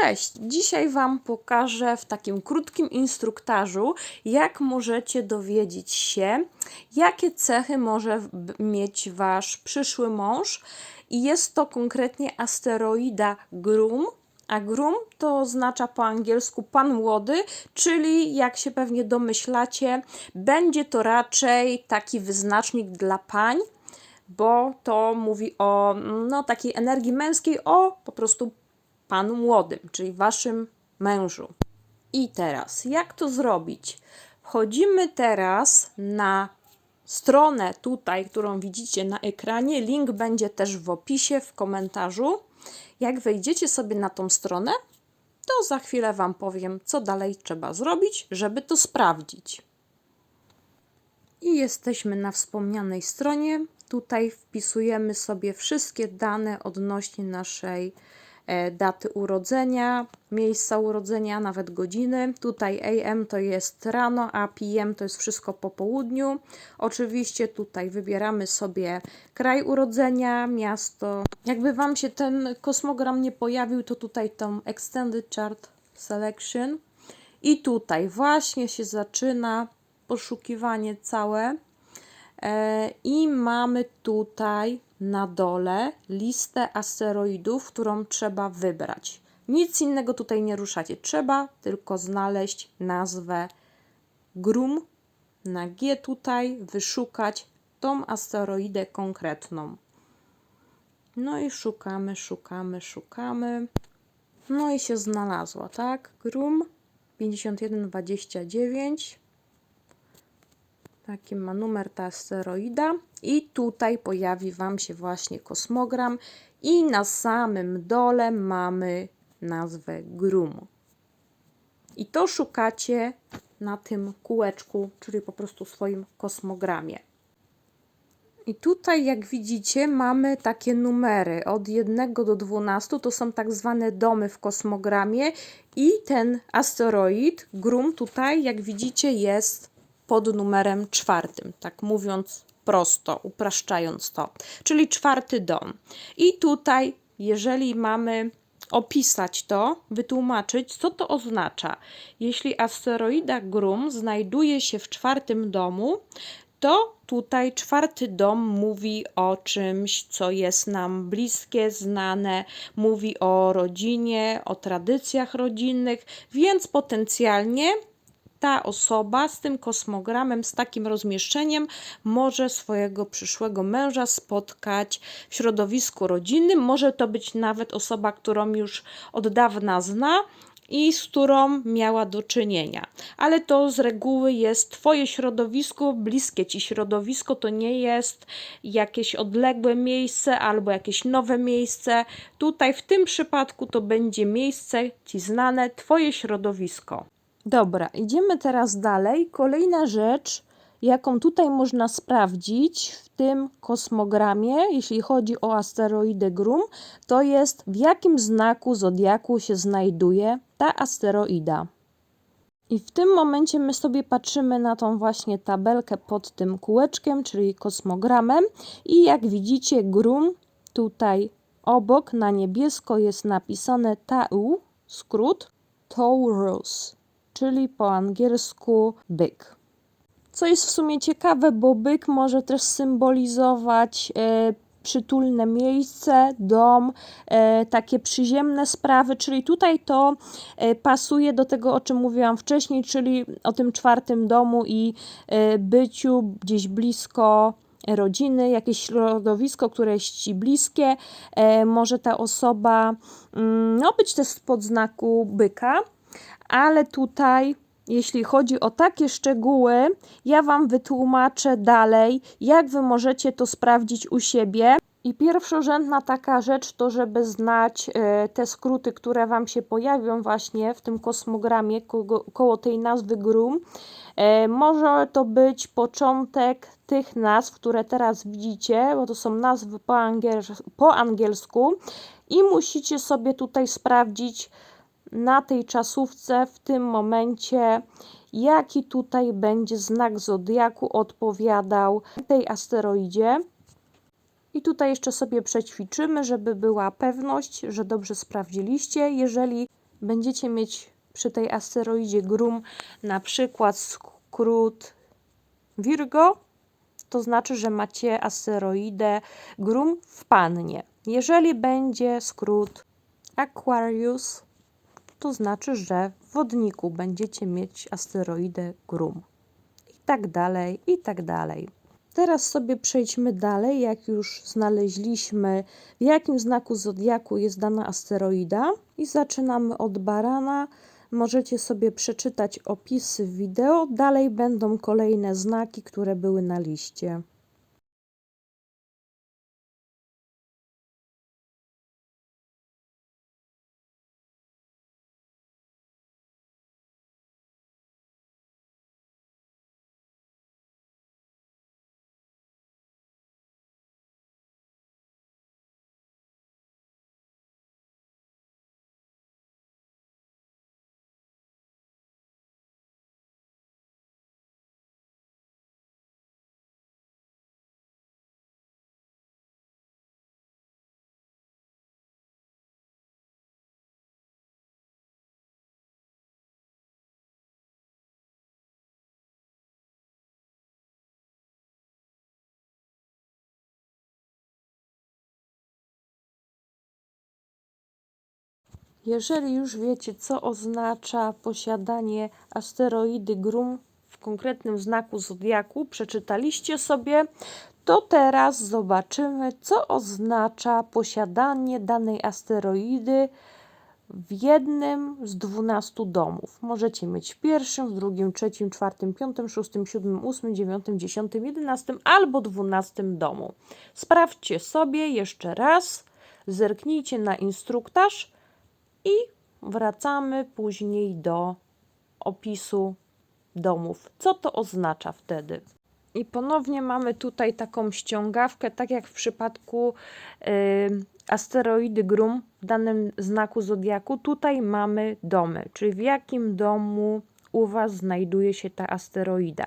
Cześć! Dzisiaj Wam pokażę w takim krótkim instruktażu, jak możecie dowiedzieć się, jakie cechy może mieć Wasz przyszły mąż. I jest to konkretnie asteroida Grum. A Grum to oznacza po angielsku pan młody, czyli jak się pewnie domyślacie, będzie to raczej taki wyznacznik dla pań bo to mówi o no, takiej energii męskiej, o po prostu panu młodym, czyli waszym mężu. I teraz, jak to zrobić? Wchodzimy teraz na stronę tutaj, którą widzicie na ekranie. Link będzie też w opisie, w komentarzu. Jak wejdziecie sobie na tą stronę, to za chwilę Wam powiem, co dalej trzeba zrobić, żeby to sprawdzić. I jesteśmy na wspomnianej stronie. Tutaj wpisujemy sobie wszystkie dane odnośnie naszej daty urodzenia, miejsca urodzenia, nawet godziny. Tutaj AM to jest rano, a PM to jest wszystko po południu. Oczywiście tutaj wybieramy sobie kraj urodzenia, miasto. Jakby Wam się ten kosmogram nie pojawił, to tutaj tą Extended Chart Selection. I tutaj właśnie się zaczyna poszukiwanie całe. E, I mamy tutaj na dole listę asteroidów, którą trzeba wybrać. Nic innego tutaj nie ruszacie. Trzeba tylko znaleźć nazwę Grum na G tutaj, wyszukać tą asteroidę konkretną. No i szukamy, szukamy, szukamy. No i się znalazła, tak? Grum 5129. Taki ma numer ta asteroida. I tutaj pojawi Wam się właśnie kosmogram. I na samym dole mamy nazwę Grum. I to szukacie na tym kółeczku, czyli po prostu swoim kosmogramie. I tutaj, jak widzicie, mamy takie numery od 1 do 12. To są tak zwane domy w kosmogramie. I ten asteroid, Grum, tutaj, jak widzicie, jest pod numerem czwartym, tak mówiąc prosto, upraszczając to, czyli czwarty dom. I tutaj, jeżeli mamy opisać to, wytłumaczyć, co to oznacza. Jeśli asteroida Grum znajduje się w czwartym domu, to tutaj czwarty dom mówi o czymś, co jest nam bliskie, znane, mówi o rodzinie, o tradycjach rodzinnych, więc potencjalnie ta osoba z tym kosmogramem, z takim rozmieszczeniem może swojego przyszłego męża spotkać w środowisku rodzinnym. Może to być nawet osoba, którą już od dawna zna i z którą miała do czynienia. Ale to z reguły jest Twoje środowisko, bliskie Ci środowisko, to nie jest jakieś odległe miejsce albo jakieś nowe miejsce. Tutaj w tym przypadku to będzie miejsce Ci znane, Twoje środowisko. Dobra, idziemy teraz dalej. Kolejna rzecz, jaką tutaj można sprawdzić w tym kosmogramie, jeśli chodzi o asteroidę Grum, to jest w jakim znaku zodiaku się znajduje ta asteroida. I w tym momencie my sobie patrzymy na tą właśnie tabelkę pod tym kółeczkiem, czyli kosmogramem i jak widzicie Grum tutaj obok na niebiesko jest napisane TAU, skrót Taurus czyli po angielsku byk. Co jest w sumie ciekawe, bo byk może też symbolizować e, przytulne miejsce, dom, e, takie przyziemne sprawy, czyli tutaj to e, pasuje do tego, o czym mówiłam wcześniej, czyli o tym czwartym domu i byciu gdzieś blisko rodziny, jakieś środowisko, które jest ci bliskie. Może ta osoba mm, no, być też spod znaku byka ale tutaj, jeśli chodzi o takie szczegóły, ja Wam wytłumaczę dalej, jak Wy możecie to sprawdzić u siebie. I pierwszorzędna taka rzecz to, żeby znać e, te skróty, które Wam się pojawią właśnie w tym kosmogramie koło, koło tej nazwy Grum. E, może to być początek tych nazw, które teraz widzicie, bo to są nazwy po, po angielsku i musicie sobie tutaj sprawdzić, na tej czasówce w tym momencie, jaki tutaj będzie znak zodiaku odpowiadał tej asteroidzie. I tutaj jeszcze sobie przećwiczymy, żeby była pewność, że dobrze sprawdziliście. Jeżeli będziecie mieć przy tej asteroidzie Grum na przykład skrót Virgo, to znaczy, że macie asteroidę Grum w pannie. Jeżeli będzie skrót Aquarius, to znaczy, że w wodniku będziecie mieć asteroidę Grum. I tak dalej, i tak dalej. Teraz sobie przejdźmy dalej, jak już znaleźliśmy, w jakim znaku zodiaku jest dana asteroida. I zaczynamy od barana. Możecie sobie przeczytać opisy wideo. Dalej będą kolejne znaki, które były na liście. Jeżeli już wiecie, co oznacza posiadanie asteroidy Grum w konkretnym znaku zodiaku, przeczytaliście sobie, to teraz zobaczymy, co oznacza posiadanie danej asteroidy w jednym z 12 domów. Możecie mieć w pierwszym, w drugim, trzecim, czwartym, piątym, szóstym, siódmym, ósmym, dziewiątym, dziesiątym, jedenastym albo dwunastym domu. Sprawdźcie sobie jeszcze raz, zerknijcie na instruktaż i wracamy później do opisu domów. Co to oznacza wtedy? I ponownie mamy tutaj taką ściągawkę, tak jak w przypadku y, asteroidy Grum w danym znaku zodiaku. Tutaj mamy domy, czyli w jakim domu u Was znajduje się ta asteroida.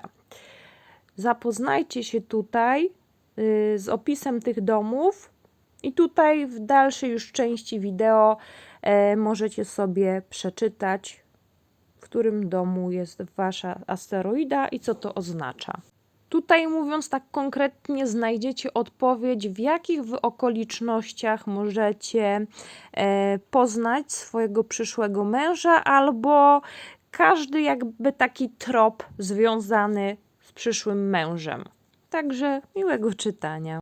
Zapoznajcie się tutaj y, z opisem tych domów i tutaj w dalszej już części wideo możecie sobie przeczytać, w którym domu jest Wasza asteroida i co to oznacza. Tutaj mówiąc tak konkretnie, znajdziecie odpowiedź, w jakich okolicznościach możecie e, poznać swojego przyszłego męża, albo każdy jakby taki trop związany z przyszłym mężem. Także miłego czytania.